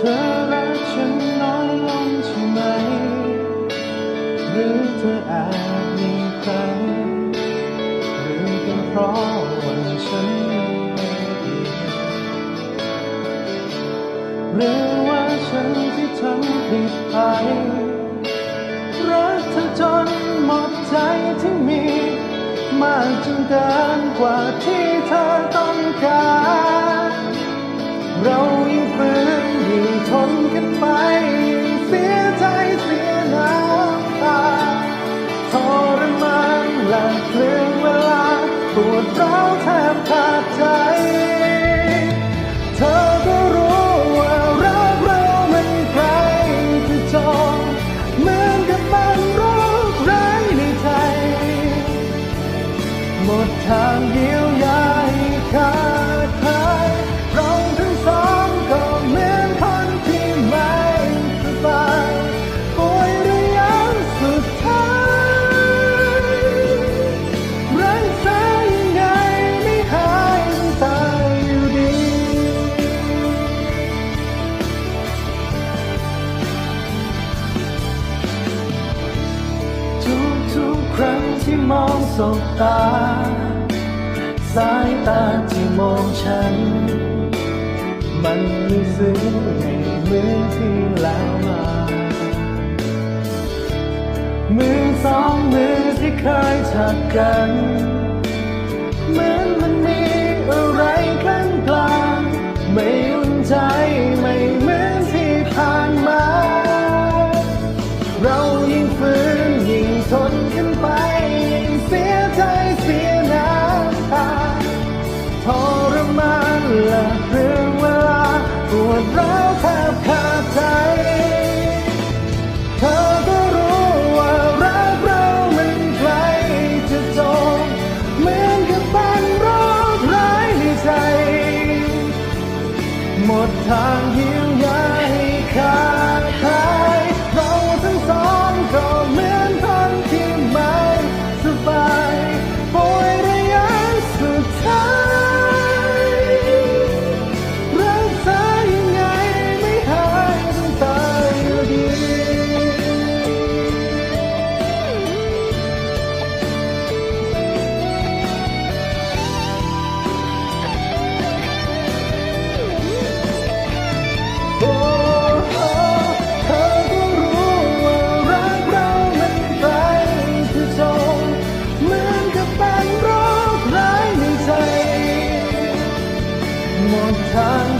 เธอรักฉันน้อยลงใช่ไหม หรือเธออาจมีใครหรือเป็นเพราะวันฉันไม่ดีหรือว่าฉันที่ทำผิดไปรักเธอจนหมดใจที่มี มากจนเกินกว่าที่เธอต้องการ เรายิ่งฝืน หมดทางเยียวยาให้ขา สบตา สายตาที่มองฉัน มันมีซึ้งไม่เมือที่แล้วมา มือสองมือที่เคยจับกัน เหมือนมันมีอะไรกัน เธอก็รู้ว่ารักเรามันไกลจะจบเหมือนกับเป็นโรคร้ายในใจ หมดทางเยียวยาให้เขา 看。